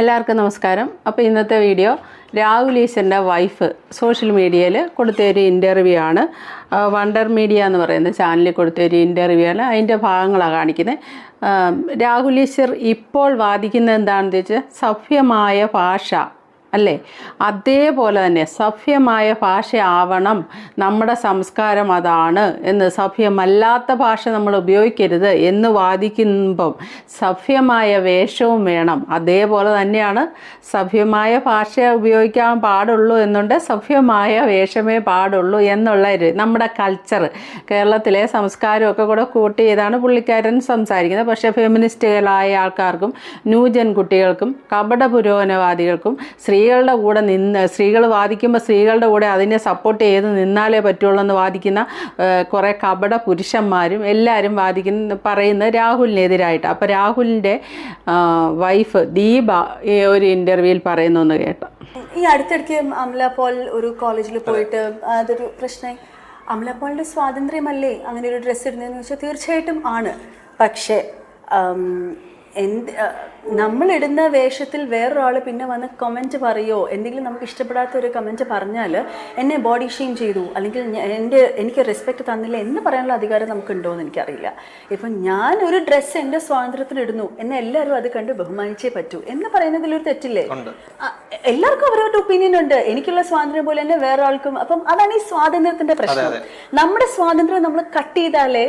എല്ലാവർക്കും നമസ്കാരം. അപ്പോൾ ഇന്നത്തെ വീഡിയോ രാഹുൽ ഈശ്വറിന്റെ വൈഫ് സോഷ്യൽ മീഡിയയിൽ കൊടുത്ത ഒരു ഇന്റർവ്യൂ ആണ് വണ്ടർ മീഡിയ എന്ന് പറയുന്ന ചാനലിൽ കൊടുത്ത ഒരു ഇന്റർവ്യൂ ആണ്. അതിന്റെ ഭാഗങ്ങളാണ് കാണിക്കുന്നത് രാഹുൽ ഈശ്വർ ഇപ്പോൾ വാദിക്കുന്നത് എന്താണെന്ന് വെച്ചാൽ സഭ്യമായ ഭാഷ. അല്ലേ? അതേപോലെ തന്നെ സഭ്യമായ ഭാഷയാവണം നമ്മുടെ സംസ്കാരം അതാണ് എന്ന് സഭ്യമല്ലാത്ത ഭാഷ നമ്മൾ ഉപയോഗിക്കരുത് എന്ന് വാദിക്കുമ്പം സഭ്യമായ വേഷവും വേണം. അതേപോലെ തന്നെയാണ് സഭ്യമായ ഭാഷ ഉപയോഗിക്കാൻ പാടുള്ളൂ എന്നുണ്ട് സഭ്യമായ വേഷമേ പാടുള്ളൂ എന്നുള്ള നമ്മുടെ കൾച്ചർ കേരളത്തിലെ സംസ്കാരമൊക്കെ കൂടെ കൂട്ടി ചെയ്താണ് പുള്ളിക്കാരൻ സംസാരിക്കുന്നത്. പക്ഷേ ഫെമിനിസ്റ്റുകളായ ആൾക്കാർക്കും ന്യൂജൻ കുട്ടികൾക്കും കപട പുരോഗമനവാദികൾക്കും സ്ത്രീകളുടെ കൂടെ നിന്ന് സ്ത്രീകൾ വാദിക്കുമ്പോൾ സ്ത്രീകളുടെ കൂടെ അതിനെ സപ്പോർട്ട് ചെയ്ത് നിന്നാലേ പറ്റുള്ളൂ എന്ന് വാദിക്കുന്ന കുറേ കപട പുരുഷന്മാരും എല്ലാവരും വാദിക്കുന്ന പറയുന്നത് രാഹുലിനെതിരായിട്ട്. അപ്പോൾ രാഹുലിന്റെ വൈഫ് ദീപ ഈ ഒരു ഇന്റർവ്യൂവിൽ പറയുന്നു കേട്ടോ. ഈ അടുത്തിടയ്ക്ക് അമല പോൾ ഒരു കോളേജിൽ പോയിട്ട് അതൊരു പ്രശ്നം അമല പോളിന്റെ സ്വാതന്ത്ര്യമല്ലേ? അങ്ങനെ ഒരു ഡ്രസ്സ് ഇടുന്നതെന്ന് വെച്ചാൽ തീർച്ചയായിട്ടും ആണ്. പക്ഷേ എന്ത് നമ്മളിടുന്ന വേഷത്തിൽ വേറൊരാൾ പിന്നെ വന്ന് കമന്റ് പറയോ? എന്തെങ്കിലും നമുക്ക് ഇഷ്ടപ്പെടാത്ത ഒരു കമന്റ് പറഞ്ഞാൽ എന്നെ ബോഡി ഷെയിം ചെയ്തു. അല്ലെങ്കിൽ എന്റെ എനിക്ക് റെസ്പെക്റ്റ് തന്നില്ല എന്ന് പറയാനുള്ള അധികാരം നമുക്കുണ്ടോ എന്ന് എനിക്കറിയില്ല. ഇപ്പം ഞാൻ ഒരു ഡ്രസ്സ് എന്റെ സ്വാതന്ത്ര്യത്തിൽ ഇടുന്നു എന്ന് എല്ലാവരും അത് കണ്ട് ബഹുമാനിച്ചേ പറ്റൂ. എന്ന് പറയുന്നതിൽ ഒരു തെറ്റില്ലേ? എല്ലാവർക്കും അവരവരുടെ ഒപ്പീനിയൻ ഉണ്ട്. എനിക്കുള്ള സ്വാതന്ത്ര്യം പോലെ തന്നെ വേറെ ആൾക്കും അപ്പം അതാണ് ഈ സ്വാതന്ത്ര്യത്തിന്റെ പ്രശ്നം. നമ്മുടെ സ്വാതന്ത്ര്യം നമ്മൾ കട്ട് ചെയ്താലേ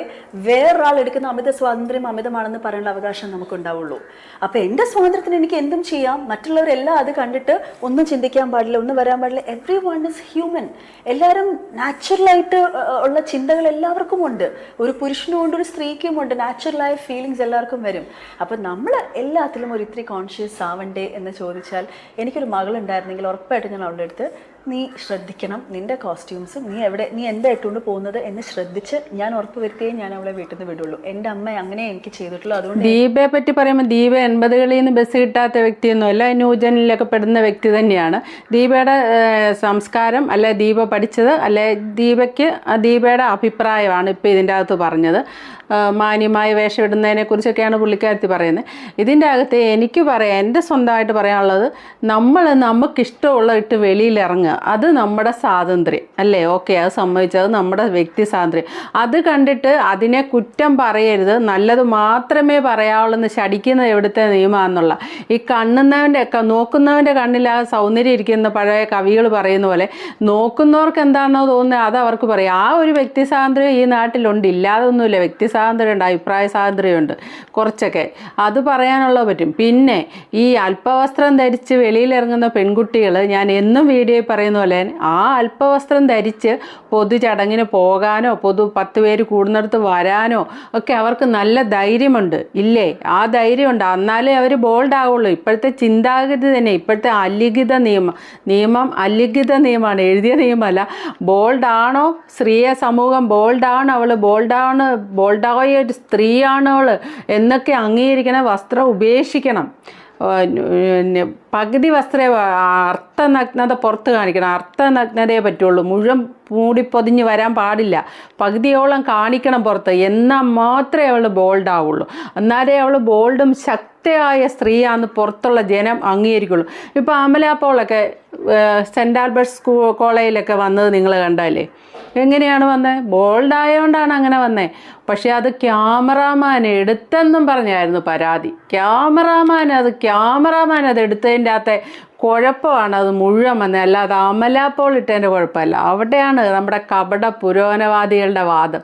വേറൊരാൾ എടുക്കുന്ന അമിത സ്വാതന്ത്ര്യം അമിതമാണെന്ന് പറയാനുള്ള അവകാശം നമുക്ക് ഉണ്ടാവുള്ളൂ. അപ്പൊ എന്റെ സ്വാതന്ത്ര്യത്തിന് എനിക്ക് എന്തും ചെയ്യാം. മറ്റുള്ളവരെല്ലാം അത് കണ്ടിട്ട് ഒന്നും ചിന്തിക്കാൻ പാടില്ല ഒന്നും വരാൻ പാടില്ല. എവ്രി വൺ ഇസ് ഹ്യൂമൻ എല്ലാവരും നാച്ചുറലായിട്ട് ഉള്ള ചിന്തകൾ എല്ലാവർക്കും ഉണ്ട്. ഒരു പുരുഷനും ഉണ്ട് ഒരു സ്ത്രീക്കും ഉണ്ട്. നാച്ചുറലായ ഫീലിങ്സ് എല്ലാവർക്കും വരും. അപ്പൊ നമ്മൾ എല്ലാത്തിലും ഒരു ഇത്തിരി കോൺഷ്യസ് ആവണ്ടേ എന്ന് ചോദിച്ചാൽ എനിക്കൊരു മകളുണ്ടായിരുന്നെങ്കിൽ ഉറപ്പായിട്ട് ഞാൻ അവളുടെ അടുത്ത് നീ ശ്രദ്ധിക്കണം. നിന്റെ കോസ്റ്റ്യൂംസും നീ എവിടെ നീ എന്താ ഇട്ടുകൊണ്ട് പോകുന്നത് എന്ന് ശ്രദ്ധിച്ച് ഞാൻ ഉറപ്പ് വരുത്തിയേ ഞാൻ അവളെ വീട്ടിൽ നിന്ന് വിടുള്ളൂ. എന്റെ അമ്മ അങ്ങനെ എനിക്ക് ചെയ്തിട്ടുള്ളൂ. അതുകൊണ്ട് ദീപയെ പറ്റി പറയുമ്പോൾ ദീപ എൺപതുകളിൽ നിന്ന് ബസ് കിട്ടാത്ത വ്യക്തിയൊന്നുമല്ല ന്യൂജനിലൊക്കെ പെടുന്ന വ്യക്തി തന്നെയാണ്. ദീപയുടെ സംസ്കാരം അല്ലെ ദീപ പഠിച്ചത് അല്ലെ ദീപയ്ക്ക് ദീപയുടെ അഭിപ്രായമാണ് ഇപ്പോൾ ഇതിന്റെ അകത്ത് പറഞ്ഞത്. മാന്യമായ വേഷം ഇടുന്നതിനെ കുറിച്ചൊക്കെയാണ് പുള്ളിക്കാരത്തി പറയുന്നത്. ഇതിന്റെ അകത്ത് എനിക്ക് പറയാം എന്റെ സ്വന്തമായിട്ട് പറയാനുള്ളത് നമ്മൾ നമുക്കിഷ്ടമുള്ള ഇട്ട് വെളിയിലിറങ്ങുക അത് നമ്മുടെ സ്വാതന്ത്ര്യം അല്ലേ? ഓക്കെ അത് സംഭവിച്ചത് നമ്മുടെ വ്യക്തി സ്വാതന്ത്ര്യം. അത് കണ്ടിട്ട് അതിനെ കുറ്റം പറയരുത് നല്ലത് മാത്രമേ പറയാവുള്ളൂ എന്ന് ശടിക്കുന്നത് എവിടുത്തെ നിയമമാണെന്നുള്ള ഈ കണ്ണുന്നവന്റെ നോക്കുന്നവന്റെ കണ്ണിൽ ആ സൗന്ദര്യം ഇരിക്കുന്ന പഴയ കവികൾ പറയുന്ന പോലെ നോക്കുന്നവർക്ക് എന്താണെന്നോ തോന്നുന്നത് അത് അവർക്ക് പറയാം. ആ ഒരു വ്യക്തി സ്വാതന്ത്ര്യം ഈ നാട്ടിലുണ്ട് ഇല്ലാതൊന്നുമില്ല. വ്യക്തി സ്വാതന്ത്ര്യമുണ്ട് അഭിപ്രായ സ്വാതന്ത്ര്യമുണ്ട് കുറച്ചൊക്കെ. അത് പറയാനുള്ള പറ്റും. പിന്നെ ഈ അല്പവസ്ത്രം ധരിച്ച് വെളിയിലിറങ്ങുന്ന പെൺകുട്ടികൾ ഞാൻ എന്നും വീഡിയോയിൽ പറയുന്ന പോലെ ആ അല്പവസ്ത്രം ധരിച്ച് പൊതുചടങ്ങിന് പോകാനോ പൊതു പത്ത് പേര് കൂടുന്നിടത്ത് വരാനോ ഒക്കെ അവർക്ക് നല്ല ധൈര്യമുണ്ട്. ഇല്ലേ? ആ ധൈര്യമുണ്ട്. എന്നാലേ അവർ ബോൾഡ് ആവുള്ളൂ. ഇപ്പോഴത്തെ ചിന്താഗതി തന്നെ ഇപ്പോഴത്തെ അലിഖിത നിയമം നിയമം അലിഖിത നിയമമാണ്. എഴുതിയ നിയമമല്ല. ബോൾഡാണോ സ്ത്രീയെ സമൂഹം ബോൾഡാണ് അവൾ ബോൾഡാണ് ബോൾഡായ ഒരു സ്ത്രീയാണ് അവൾ എന്നൊക്കെ അംഗീകരിക്കണം വസ്ത്രം ഉപേക്ഷിക്കണം. ആ, ന് പകുതി വസ്ത്ര അർത്ഥനഗ്നത പുറത്ത് കാണിക്കണം. അർത്ഥനഗ്നതയെ പറ്റുള്ളൂ. മുഴുവൻ മൂടിപ്പൊതിഞ്ഞ് വരാൻ പാടില്ല. പകുതിയോളം കാണിക്കണം പുറത്ത്. എന്നാൽ മാത്രമേ അവൾ ബോൾഡ് ആവുള്ളൂ. എന്നാലേ അവൾ ബോൾഡും ശക്തയായ സ്ത്രീയാന്ന് പുറത്തുള്ള ജനം അംഗീകരിക്കുള്ളൂ. ഇപ്പോൾ അമലാപ്പോളൊക്കെ സെന്റ് ആൽബർട്ട് സ്കൂ കോളേജിലൊക്കെ വന്നത് നിങ്ങൾ കണ്ടാലേ? എങ്ങനെയാണ് വന്നത് ബോൾഡ് ആയതുകൊണ്ടാണ് അങ്ങനെ വന്നത് പക്ഷേ അത് ക്യാമറാമാൻ എടുത്തെന്നും പറഞ്ഞായിരുന്നു പരാതി. ക്യാമറാമാൻ അത് ക്യാമറാമാൻ അത് എടുത്തതിന്റെ അകത്തെ കുഴപ്പമാണ് അത് മുഴുവൻ വന്നത് അല്ലാതെ അമലാപ്പോൾ ഇട്ടതിന്റെ കുഴപ്പമല്ല. അവിടെയാണ് നമ്മുടെ കപട പുരോഗമനവാദികളുടെ വാദം.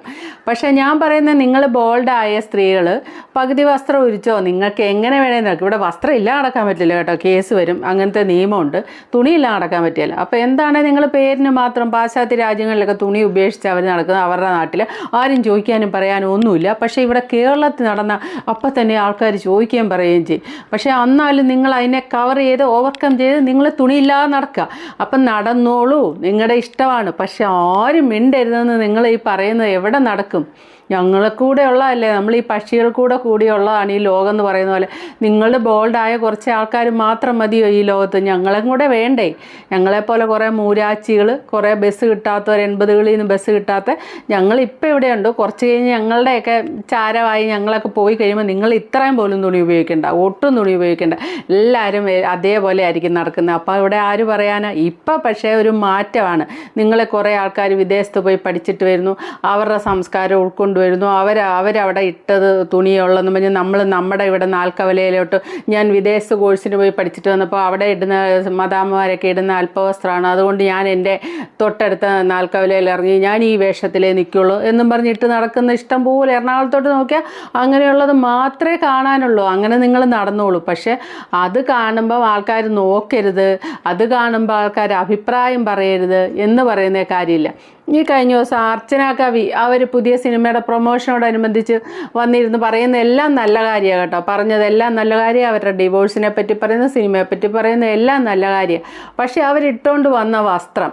പക്ഷേ ഞാൻ പറയുന്നത് നിങ്ങൾ ബോൾഡായ സ്ത്രീകൾ പകുതി വസ്ത്രം ഉരിച്ചോ നിങ്ങൾക്ക് എങ്ങനെ വേണേൽ നോക്കി ഇവിടെ വസ്ത്രം ഇല്ല നടക്കാൻ പറ്റില്ല കേട്ടോ. കേസ് വരും. അങ്ങനത്തെ നിയമമുണ്ട്. തുണിയില്ല നടക്കാൻ പറ്റില്ല. അപ്പോൾ എന്താണ് നിങ്ങൾ പേരിന് മാത്രം പാശ്ചാത്യ രാജ്യങ്ങളിലൊക്കെ തുണി ഉപേക്ഷിച്ച് അവർ നടക്കുന്നത് അവരുടെ നാട്ടിൽ ആരും ചോദിക്കാനും പറയാനും ഒന്നുമില്ല. പക്ഷേ ഇവിടെ കേരളത്തിൽ നടന്ന അപ്പം തന്നെ ആൾക്കാർ ചോദിക്കുകയും പറയുകയും ചെയ്യും. പക്ഷേ എന്നാലും നിങ്ങൾ അതിനെ കവർ ചെയ്ത് ഓവർകം ചെയ്ത് നിങ്ങൾ തുണിയില്ലാതെ നടക്കുക. അപ്പം നടന്നോളൂ. നിങ്ങളുടെ ഇഷ്ടമാണ്. പക്ഷെ ആരും മിണ്ടരുതെന്ന് നിങ്ങൾ ഈ പറയുന്നത് എവിടെ നടക്കും? ഞങ്ങളെ കൂടെ ഉള്ളതല്ലേ നമ്മൾ ഈ പക്ഷികൾ കൂടെ കൂടിയുള്ളതാണ് ഈ ലോകം എന്ന് പറയുന്ന പോലെ. നിങ്ങളുടെ ബോൾഡായ കുറച്ച് ആൾക്കാർ മാത്രം മതിയോ ഈ ലോകത്ത്? ഞങ്ങളെയും കൂടെ വേണ്ടേ? ഞങ്ങളെപ്പോലെ കുറേ മൂരാച്ചികൾ കുറേ ബസ് കിട്ടാത്തവർ എൺപതുകളിൽ നിന്ന് ബസ് കിട്ടാത്ത ഞങ്ങൾ ഇപ്പോൾ ഇവിടെയുണ്ട് കുറച്ച് കഴിഞ്ഞ് ഞങ്ങളുടെയൊക്കെ ചാരമായി ഞങ്ങളൊക്കെ പോയി കഴിയുമ്പോൾ നിങ്ങൾ ഇത്രയും പോലും തുണി ഉപയോഗിക്കേണ്ട. ഒട്ടും തുണി ഉപയോഗിക്കേണ്ട. എല്ലാവരും അതേപോലെ ആയിരിക്കും നടക്കുന്നത്. അപ്പോൾ ഇവിടെ ആര് പറയാനാ? ഇപ്പം പക്ഷേ ഒരു മാറ്റമാണ്. നിങ്ങളെ കുറേ ആൾക്കാർ വിദേശത്ത് പോയി പഠിച്ചിട്ട് വരുന്നു. അവരുടെ സംസ്കാരം ഉൾക്കൊണ്ടുവരുന്നു അവർ അവരവിടെ ഇട്ടത് തുണിയുള്ളതെന്ന് പറഞ്ഞ് നമ്മൾ നമ്മുടെ ഇവിടെ നാൽക്കവലയിലോട്ട് ഞാൻ വിദേശ കോഴ്സിന് പോയി പഠിച്ചിട്ട് വന്നപ്പോൾ അവിടെ ഇടുന്ന മദാമ്മമാരൊക്കെ ഇടുന്ന അല്പവസ്ത്രമാണ് അതുകൊണ്ട് ഞാൻ എന്റെ തൊട്ടടുത്ത നാൽക്കവലയിൽ ഇറങ്ങി ഞാൻ ഈ വേഷത്തിലേ നിൽക്കുള്ളൂ എന്നും പറഞ്ഞിട്ട് നടക്കുന്ന ഇഷ്ടം പോലെ എറണാകുളത്തോട്ട് നോക്കിയാൽ അങ്ങനെയുള്ളത് മാത്രമേ കാണാനുള്ളൂ. അങ്ങനെ നിങ്ങൾ നടന്നോളൂ. പക്ഷേ അത് കാണുമ്പോൾ ആൾക്കാർ നോക്കരുത്. അത് കാണുമ്പോൾ ആൾക്കാർ അഭിപ്രായം പറയരുത് എന്ന് പറയുന്ന കാര്യമില്ല. ഈ കഴിഞ്ഞ ദിവസം അർച്ചന കവി അവർ പുതിയ സിനിമയുടെ പ്രൊമോഷനോടനുബന്ധിച്ച് വന്നിരുന്ന് പറയുന്ന എല്ലാം നല്ല കാര്യമാണ് കേട്ടോ. പറഞ്ഞതെല്ലാം നല്ല കാര്യം. അവരുടെ ഡിവോഴ്സിനെ പറ്റി പറയുന്ന സിനിമയെ പറ്റി പറയുന്ന എല്ലാം നല്ല കാര്യം. പക്ഷേ അവരിട്ടുകൊണ്ട് വന്ന വസ്ത്രം.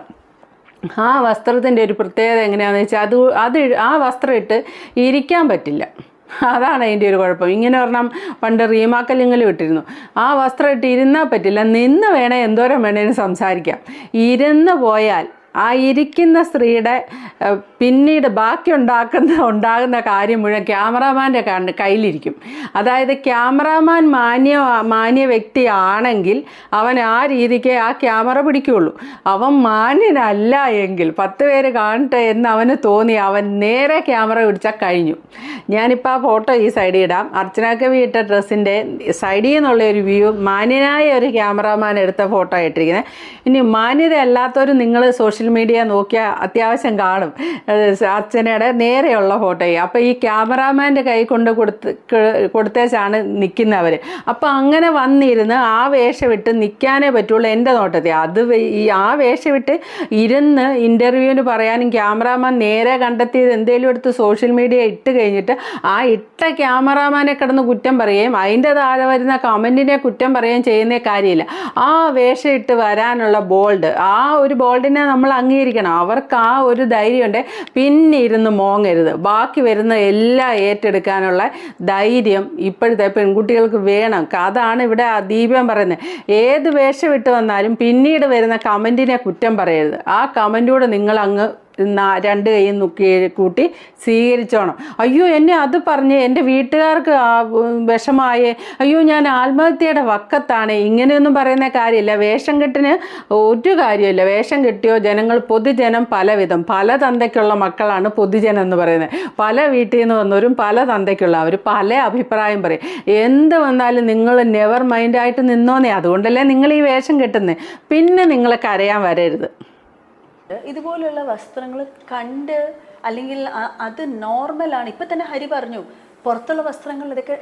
ആ വസ്ത്രത്തിന്റെ ഒരു പ്രത്യേകത എങ്ങനെയാണെന്ന് വെച്ചാൽ അത് അത് ആ വസ്ത്രം ഇട്ട് ഇരിക്കാൻ പറ്റില്ല. അതാണ് അതിന്റെ ഒരു കുഴപ്പം. ഇങ്ങനെ പറഞ്ഞാൽ പണ്ട് റീമാക്കല്ലിങ്ങലും ഇട്ടിരുന്നു. ആ വസ്ത്രം ഇട്ട് ഇരുന്നാൽ പറ്റില്ല. നിന്ന് വേണേൽ എന്തോരം വേണേലും സംസാരിക്കാം. ഇരുന്ന് പോയാൽ ആ ഇരിക്കുന്ന സ്ത്രീയുടെ പിന്നീട് ബാക്കി ഉണ്ടാക്കുന്ന ഉണ്ടാകുന്ന കാര്യം മുഴുവൻ ക്യാമറാമാന്റെ കയ്യിലിരിക്കും. അതായത് ക്യാമറാമാൻ മാന്യ മാന്യ വ്യക്തിയാണെങ്കിൽ അവൻ ആ രീതിക്ക് ആ ക്യാമറ പിടിക്കുകയുള്ളൂ അവൻ മാന്യനല്ല എങ്കിൽ പത്ത് പേര് കാണട്ടെ എന്ന് അവന് തോന്നി. അവൻ നേരെ ക്യാമറ പിടിച്ചാൽ കഴിഞ്ഞു. ഞാനിപ്പോൾ ആ ഫോട്ടോ ഈ സൈഡിൽ ഇടാം. അർച്ചന കവി ഇട്ട ഡ്രസ്സിന്റെ സൈഡിൽ നിന്നുള്ള ഒരു വ്യൂ മാന്യനായ ഒരു ക്യാമറാമാൻ എടുത്ത ഫോട്ടോ ഇട്ടിരിക്കുന്നത്. ഇനി മാന്യത അല്ലാത്തവരും നിങ്ങൾ സോഷ്യൽ മീഡിയ നോക്കിയാൽ അത്യാവശ്യം കാണും. അച്ഛനയുടെ നേരെയുള്ള ഫോട്ടോയും. അപ്പോൾ ഈ ക്യാമറാമാന്റെ കൈ കൊണ്ട് കൊടുത്ത് കൊടുത്തേച്ചാണ് നിൽക്കുന്നവർ അപ്പോൾ അങ്ങനെ വന്നിരുന്ന് ആ വേഷം ഇട്ട് നിൽക്കാനേ പറ്റുള്ളൂ എന്റെ നോട്ടത്തിൽ. അത് ഈ ആ വേഷം ഇട്ട് ഇരുന്ന് ഇന്റർവ്യൂവിന് പറയാനും ക്യാമറാമാൻ നേരെ കണ്ടെത്തിയത് എന്തെങ്കിലും എടുത്ത് സോഷ്യൽ മീഡിയ ഇട്ട് കഴിഞ്ഞിട്ട് ആ ഇട്ട ക്യാമറാമാനെ കിടന്ന് കുറ്റം പറയുകയും അതിന്റെ താഴെ വരുന്ന കമന്റിനെ കുറ്റം പറയുകയും ചെയ്യുന്ന കാര്യമില്ല. ആ വേഷം ഇട്ട് വരാനുള്ള ബോൾഡ്. ആ ഒരു ബോൾഡിനെ നമ്മൾ അംഗീകരിക്കണം. അവർക്ക് ആ ഒരു ധൈര്യമുണ്ട്. പിന്നെ ഇരുന്ന് മോങ്ങരുത്. ബാക്കി വരുന്ന എല്ലാം ഏറ്റെടുക്കാനുള്ള ധൈര്യം ഇപ്പോഴത്തെ പെൺകുട്ടികൾക്ക് വേണം. അതാണ് ഇവിടെ ദീപം പറയുന്നത്. ഏത് വേഷം ഇട്ട് വന്നാലും പിന്നീട് വരുന്ന കമന്റിനെ കുറ്റം പറയരുത്. ആ കമന്റൂടെ നിങ്ങൾ അങ്ങ് രണ്ട് കൈയും നുക്കി കൂട്ടി സ്വീകരിച്ചോണം. അയ്യോ എന്നെ അത് പറഞ്ഞ് എന്റെ വീട്ടുകാർക്ക് വിഷമായേ. അയ്യോ ഞാൻ ആത്മഹത്യയുടെ വക്കത്താണ്. ഇങ്ങനെയൊന്നും പറയുന്ന കാര്യമില്ല. വേഷം കെട്ടിന് ഒരു കാര്യമില്ല. വേഷം കെട്ടിയോ ജനങ്ങൾ പൊതുജനം പലവിധം. പല തന്തയ്ക്കുള്ള മക്കളാണ് പൊതുജനം എന്ന് പറയുന്നത്. പല വീട്ടിൽ നിന്ന് വന്നവരും പല തന്തയ്ക്കുള്ള അവർ പല അഭിപ്രായം പറയും. എന്ത് വന്നാലും നിങ്ങൾ നെവർ മൈൻഡായിട്ട് നിന്നോന്നേ. അതുകൊണ്ടല്ലേ നിങ്ങൾ ഈ വേഷം കെട്ടുന്നത് പിന്നെ നിങ്ങളെ കരയാൻ വരരുത്. ഇതുപോലുള്ള വസ്ത്രങ്ങൾ കണ്ട് അല്ലെങ്കിൽ അത് നോർമലാണ് ഇപ്പം തന്നെ ഹരി പറഞ്ഞു പുറത്തുള്ള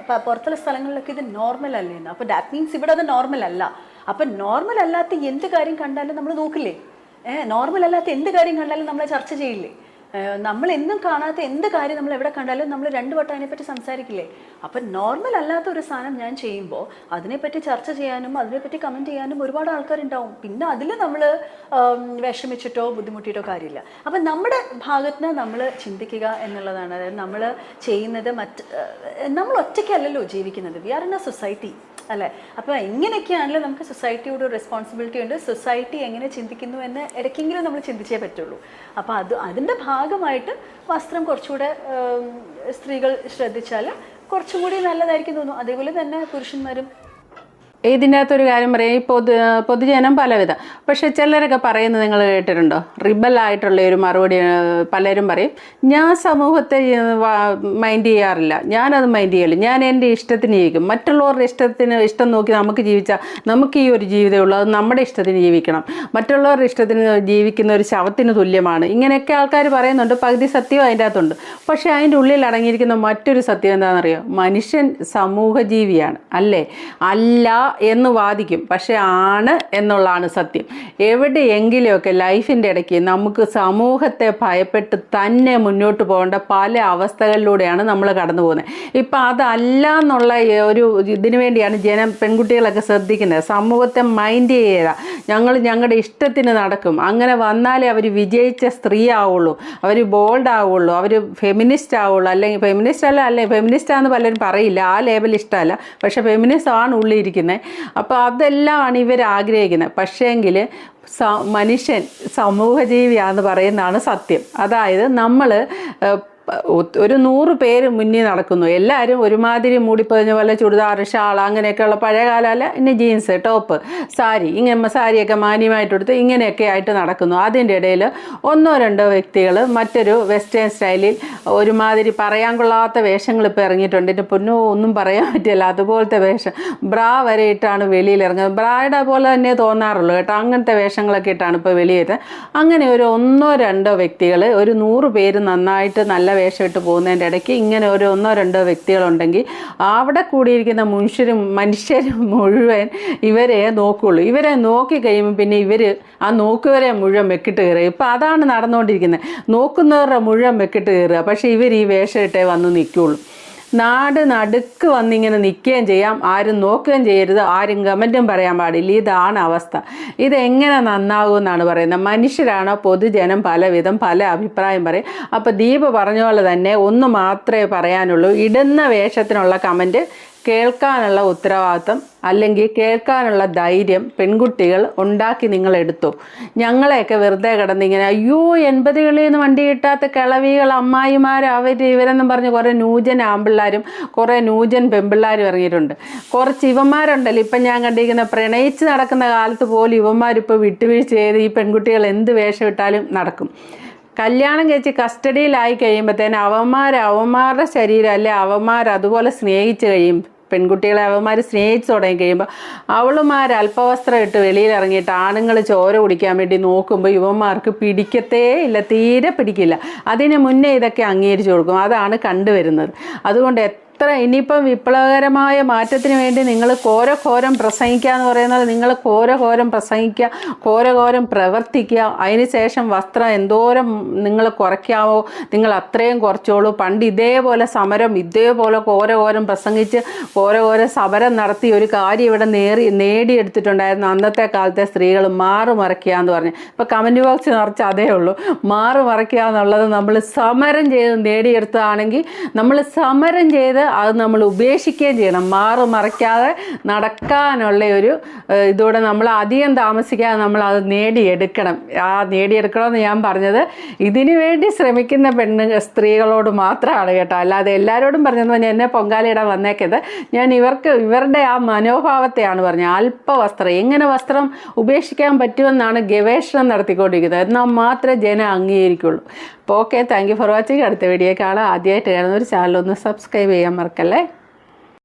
പ- പുറത്തുള്ള സ്ഥലങ്ങളിലൊക്കെ ഇത് നോർമൽ അല്ലേന്ന് അപ്പോൾ ദാറ്റ് മീൻസ് ഇവിടെ അത് നോർമൽ അല്ല. അപ്പം നോർമൽ അല്ലാത്ത എന്ത് കാര്യം കണ്ടാലും നമ്മൾ നോക്കില്ലേ? ഏഹ് നോർമൽ അല്ലാത്ത എന്ത് കാര്യം കണ്ടാലും നമ്മൾ ചർച്ച ചെയ്യില്ലേ? നമ്മൾ എന്നും കാണാത്ത എന്ത് കാര്യം നമ്മൾ എവിടെ കണ്ടാലും നമ്മൾ രണ്ടു വട്ടം അതിനെപ്പറ്റി സംസാരിക്കില്ലേ? അപ്പം നോർമൽ അല്ലാത്ത ഒരു സാധനം ഞാൻ ചെയ്യുമ്പോൾ അതിനെപ്പറ്റി ചർച്ച ചെയ്യാനും അതിനെപ്പറ്റി കമന്റ് ചെയ്യാനും ഒരുപാട് ആൾക്കാരുണ്ടാവും. പിന്നെ അതിൽ നമ്മൾ വിഷമിച്ചിട്ടോ ബുദ്ധിമുട്ടിയിട്ടോ കാര്യമില്ല. അപ്പം നമ്മുടെ ഭാഗത്ത് നമ്മൾ ചിന്തിക്കുക എന്നുള്ളതാണ്. അതായത് നമ്മൾ ചെയ്യുന്നത് മറ്റ് നമ്മൾ ഒറ്റയ്ക്കല്ലല്ലോ ജീവിക്കുന്നത്. We are in a society അല്ലേ? അപ്പോൾ ഇങ്ങനെയൊക്കെയാണല്ലോ നമുക്ക് സൊസൈറ്റിയോട് റെസ്പോൺസിബിലിറ്റി ഉണ്ട്. സൊസൈറ്റി എങ്ങനെ ചിന്തിക്കുന്നു എന്ന് ഇടയ്ക്കെങ്കിലും നമ്മൾ ചിന്തിച്ചേ പറ്റുള്ളൂ. അപ്പോൾ അത് അതിന്റെ ഭാഗമായിട്ട് വസ്ത്രം കുറച്ചുകൂടെ സ്ത്രീകൾ ശ്രദ്ധിച്ചാൽ കുറച്ചും കൂടി നല്ലതായിരിക്കും തോന്നുന്നു. അതേപോലെ തന്നെ പുരുഷന്മാരും ഇതിന്റെ അകത്തൊരു കാര്യം പറയാം. ഈ പൊതു പൊതുജനം പലവിധം. പക്ഷെ ചിലരൊക്കെ പറയുന്നത് നിങ്ങൾ കേട്ടിട്ടുണ്ടോ? റിബലായിട്ടുള്ള ഒരു മറുപടി പലരും പറയും ഞാൻ സമൂഹത്തെ മൈൻഡ് ചെയ്യാറില്ല. ഞാനത് മൈൻഡ് ചെയ്യില്ല ഞാൻ എന്റെ ഇഷ്ടത്തിന് ജീവിക്കും. മറ്റുള്ളവരുടെ ഇഷ്ടത്തിന് ഇഷ്ടം നോക്കി നമുക്ക് ജീവിച്ചാൽ നമുക്ക് ഈ ഒരു ജീവിതമേ ഉള്ളൂ. അത് നമ്മുടെ ഇഷ്ടത്തിന് ജീവിക്കണം. മറ്റുള്ളവരുടെ ഇഷ്ടത്തിന് ജീവിക്കുന്ന ഒരു ശവത്തിന് തുല്യമാണ്. ഇങ്ങനെയൊക്കെ ആൾക്കാർ പറയുന്നുണ്ട്. പകുതി സത്യം അതിന്റെ അകത്തുണ്ട്. പക്ഷേ അതിന്റെ ഉള്ളിൽ അടങ്ങിയിരിക്കുന്ന മറ്റൊരു സത്യം എന്താണെന്നറിയോ? മനുഷ്യൻ സമൂഹജീവിയാണ്. അല്ലേ? അല്ല എന്ന് വാദിക്കും. പക്ഷെ ആണ് എന്നുള്ളതാണ് സത്യം. എവിടെയെങ്കിലുമൊക്കെ ലൈഫിന്റെ ഇടയ്ക്ക് നമുക്ക് സമൂഹത്തെ ഭയപ്പെട്ട് തന്നെ മുന്നോട്ട് പോകേണ്ട പല അവസ്ഥകളിലൂടെയാണ് നമ്മൾ കടന്നു പോകുന്നത്. ഇപ്പം അതല്ല എന്നുള്ള ഒരു ഇതിനു വേണ്ടിയാണ് ജനം പെൺകുട്ടികളൊക്കെ ശ്രദ്ധിക്കുന്നത്. സമൂഹത്തെ മൈൻഡ് ചെയ്യുക ഞങ്ങൾ ഞങ്ങളുടെ ഇഷ്ടത്തിന് നടക്കും. അങ്ങനെ വന്നാലേ അവർ വിജയിച്ച സ്ത്രീ ആവുള്ളൂ. അവർ ബോൾഡ് ആവുള്ളൂ. അവർ ഫെമിനിസ്റ്റ് ആവുള്ളൂ. അല്ലെങ്കിൽ ഫെമിനിസ്റ്റ് അല്ല അല്ലെങ്കിൽ ഫെമിനിസ്റ്റ് ആണെന്ന് പലരും പറയില്ല. ആ ലേബൽ ഇഷ്ടമല്ല. പക്ഷേ ഫെമിനിസ്റ്റ് ആണ് ഉള്ളിയിരിക്കുന്നത് അപ്പോൾ അതെല്ലാമാണ് ഇവർ ആഗ്രഹിക്കുന്നത്. പക്ഷേങ്കിൽ മനുഷ്യൻ സമൂഹജീവിയാന്ന് പറയുന്നതാണ് സത്യം. അതായത് നമ്മൾ ഒരു നൂറ് പേര് മുന്നിൽ നടക്കുന്നു. എല്ലാവരും ഒരുമാതിരി മൂടിപ്പതിഞ്ഞ പോലെ ചുരിദാർ ഷാൾ അങ്ങനെയൊക്കെയുള്ള പഴയ കാലമല്ല ഇനി ജീൻസ് ടോപ്പ് സാരി ഇങ്ങനെ സാരിയൊക്കെ മാന്യമായിട്ട് എടുത്ത് ഇങ്ങനെയൊക്കെ ആയിട്ട് നടക്കുന്നു. അതിന്റെ ഇടയിൽ ഒന്നോ രണ്ടോ വ്യക്തികൾ മറ്റൊരു വെസ്റ്റേൺ സ്റ്റൈലിൽ ഒരുമാതിരി പറയാൻ കൊള്ളാത്ത വേഷങ്ങൾ ഇപ്പോൾ ഇറങ്ങിയിട്ടുണ്ട്. എന്റെ പൊന്നോ ഒന്നും പറയാൻ പറ്റില്ല. അതുപോലത്തെ വേഷം. ബ്രാ വരെ ഇട്ടാണ് വെളിയിൽ ഇറങ്ങുന്നത്. ബ്രായുടെ പോലെ തന്നെ തോന്നാറുള്ളൂ കേട്ടോ. അങ്ങനത്തെ വേഷങ്ങളൊക്കെ ഇട്ടാണ് ഇപ്പോൾ വെളിയിൽ. അങ്ങനെ ഒരു ഒന്നോ രണ്ടോ വ്യക്തികൾ ഒരു നൂറ് പേര് നന്നായിട്ട് നല്ല വേഷം ഇട്ട് പോകുന്നതിന്റെ ഇടയ്ക്ക് ഇങ്ങനെ ഒരു ഒന്നോ രണ്ടോ വ്യക്തികളുണ്ടെങ്കിൽ അവിടെ കൂടിയിരിക്കുന്ന മനുഷ്യരും മനുഷ്യരും മുഴുവൻ ഇവരെ നോക്കുള്ളൂ. ഇവരെ നോക്കി കഴിയുമ്പോൾ പിന്നെ ഇവർ ആ നോക്കുവരെ മുഴുവൻ വെക്കിട്ട് കയറുക. ഇപ്പം അതാണ് നടന്നുകൊണ്ടിരിക്കുന്നത്. നോക്കുന്നവരുടെ മുഴുവൻ വെക്കിട്ട് കയറുക. പക്ഷേ ഇവർ ഈ വേഷം ഇട്ടേ വന്ന് നിൽക്കുള്ളൂ നാട് നടുക്ക് വന്നിങ്ങനെ നിൽക്കുകയും ചെയ്യാം. ആരും നോക്കുകയും ചെയ്യരുത്. ആരും കമന്റും പറയാൻ പാടില്ല. ഇതാണ് അവസ്ഥ. ഇതെങ്ങനെ നന്നാകുമെന്നാണ് പറയുന്നത്. മനുഷ്യരാണോ? പൊതുജനം പലവിധം പല അഭിപ്രായം പറയും. അപ്പോൾ ദീപ് പറഞ്ഞ പോലെ തന്നെ ഒന്ന് മാത്രമേ പറയാനുള്ളൂ. ഇടുന്ന വേഷത്തിനുള്ള കമന്റ് കേൾക്കാനുള്ള ഉത്തരവാദിത്തം അല്ലെങ്കിൽ കേൾക്കാനുള്ള ധൈര്യം പെൺകുട്ടികൾ ഉണ്ടാക്കി നിങ്ങൾ എടുത്തു. ഞങ്ങളെയൊക്കെ വെറുതെ കിടന്നിങ്ങനെ അയ്യോ എൺപതുകളിൽ നിന്ന് വണ്ടി കിട്ടാത്ത കിളവികൾ അമ്മായിമാർ അവർ ഇവരെന്നും പറഞ്ഞ് കുറേ നൂജൻ ആമ്പിള്ളാരും കുറേ നൂജൻ പെമ്പിള്ളാരും ഇറങ്ങിയിട്ടുണ്ട്. കുറച്ച് ഇവന്മാരുണ്ടല്ലോ ഇപ്പം ഞാൻ കണ്ടിരിക്കുന്ന പ്രണയിച്ച് നടക്കുന്ന കാലത്ത് പോലും ഇവന്മാരിപ്പോൾ വിട്ടുവീഴ്ച ചെയ്ത് ഈ പെൺകുട്ടികൾ എന്ത് വേഷമിട്ടാലും നടക്കും. കല്യാണം കഴിച്ച് കസ്റ്റഡിയിലായി കഴിയുമ്പോഴത്തേന് അവന്മാർ അവന്മാരുടെ ശരീരം അല്ലെ അവന്മാർ അതുപോലെ സ്നേഹിച്ച് കഴിയും. പെൺകുട്ടികളെ അവന്മാർ സ്നേഹിച്ച് തുടങ്ങി കഴിയുമ്പോൾ അവളുമാർ അല്പവസ്ത്രം ഇട്ട് വെളിയിലിറങ്ങിയിട്ട് ആണുങ്ങൾ ചോര കുടിക്കാൻ വേണ്ടി നോക്കുമ്പോൾ ഇവന്മാർക്ക് പിടിക്കത്തേ ഇല്ല തീരെ പിടിക്കില്ല. അതിന് മുന്നേ ഇതൊക്കെ അംഗീകരിച്ചു കൊടുക്കും. അതാണ് കണ്ടുവരുന്നത്. അതുകൊണ്ട് എത്ര ഇനിയിപ്പം വിപ്ലവകരമായ മാറ്റത്തിന് വേണ്ടി നിങ്ങൾ ഘോരഘോരം പ്രസംഗിക്കുക എന്ന് പറയുന്നത് നിങ്ങൾ ഘോരഘോരം പ്രസംഗിക്കുക ഘോരഘോരം പ്രവർത്തിക്കുക. അതിന് ശേഷം വസ്ത്രം എന്തോരം നിങ്ങൾ കുറയ്ക്കാവോ? നിങ്ങൾ അത്രയും കുറച്ചോളൂ. പണ്ട് ഇതേപോലെ സമരം ഇതേപോലെ ഘോരഘോരം പ്രസംഗിച്ച് ഘോരഘോരം സമരം നടത്തി ഒരു കാര്യം ഇവിടെ നേറി നേടിയെടുത്തിട്ടുണ്ടായിരുന്നു. അന്നത്തെ കാലത്തെ സ്ത്രീകൾ മാറു മറയ്ക്കുക എന്ന് പറഞ്ഞു. ഇപ്പോൾ കമന്റ് ബോക്സ് നിറച്ച് അതേ ഉള്ളൂ. മാറു മറയ്ക്കുക എന്നുള്ളത് നമ്മൾ സമരം ചെയ്ത് നേടിയെടുത്തതാണെങ്കിൽ നമ്മൾ സമരം ചെയ്ത് അത് നമ്മൾ ഉപേക്ഷിക്കുകയും ചെയ്യണം. മാറു മറയ്ക്കാതെ നടക്കാനുള്ള ഒരു ഇതോടെ നമ്മൾ അധികം താമസിക്കാതെ നമ്മൾ അത് നേടിയെടുക്കണം. ആ നേടിയെടുക്കണമെന്ന് ഞാൻ പറഞ്ഞത് ഇതിനു വേണ്ടി ശ്രമിക്കുന്ന പെണ്ണ് സ്ത്രീകളോട് മാത്രമാണ് കേട്ടോ. അല്ലാതെ എല്ലാവരോടും പറഞ്ഞത് പറഞ്ഞാൽ എന്നെ പൊങ്കാലയിടാൻ വന്നേക്കത് ഞാൻ ഇവർക്ക് ഇവരുടെ ആ മനോഭാവത്തെയാണ് പറഞ്ഞത്. അല്പവസ്ത്രം എങ്ങനെ വസ്ത്രം ഉപേക്ഷിക്കാൻ പറ്റുമെന്നാണ് ഗവേഷണം നടത്തിക്കൊണ്ടിരിക്കുന്നത്. എന്നാൽ മാത്രമേ ജനം അംഗീകരിക്കുള്ളൂ. അപ്പോൾ okay thank you for watching അടുത്ത വീഡിയോ കാണാം ആദ്യമായിട്ട് കാണുന്ന ഒരു ചാനൽ ഒന്ന് സബ്സ്ക്രൈബ് ചെയ്യാൻ മറക്കല്ലേ?